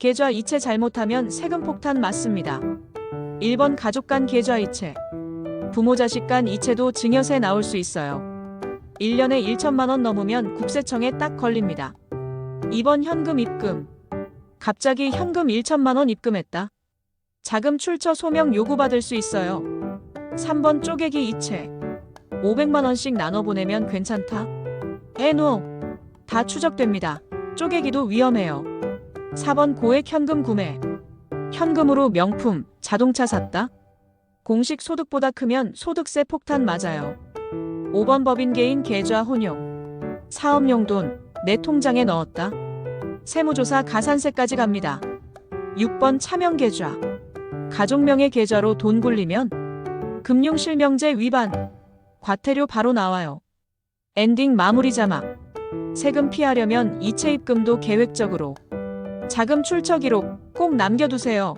계좌 이체 잘못하면 세금 폭탄 맞습니다. 1번 가족 간 계좌 이체. 부모 자식 간 이체도 증여세 나올 수 있어요. 1년에 1천만 원 넘으면 국세청에 딱 걸립니다. 2번 현금 입금. 갑자기 현금 1천만 원 입금했다. 자금 출처 소명 요구받을 수 있어요. 3번 쪼개기 이체. 500만 원씩 나눠 보내면 괜찮다. 에노. 다 추적됩니다. 쪼개기도 위험해요. 4번 고액 현금 구매. 현금으로 명품, 자동차 샀다. 공식 소득보다 크면 소득세 폭탄 맞아요. 5번 법인 개인 계좌 혼용. 사업용 돈, 내 통장에 넣었다. 세무조사 가산세까지 갑니다. 6번 차명 계좌. 가족명의 계좌로 돈 굴리면 금융실명제 위반. 과태료 바로 나와요. 엔딩 마무리 자막. 세금 피하려면 이체 입금도 계획적으로. 자금 출처 기록 꼭 남겨두세요.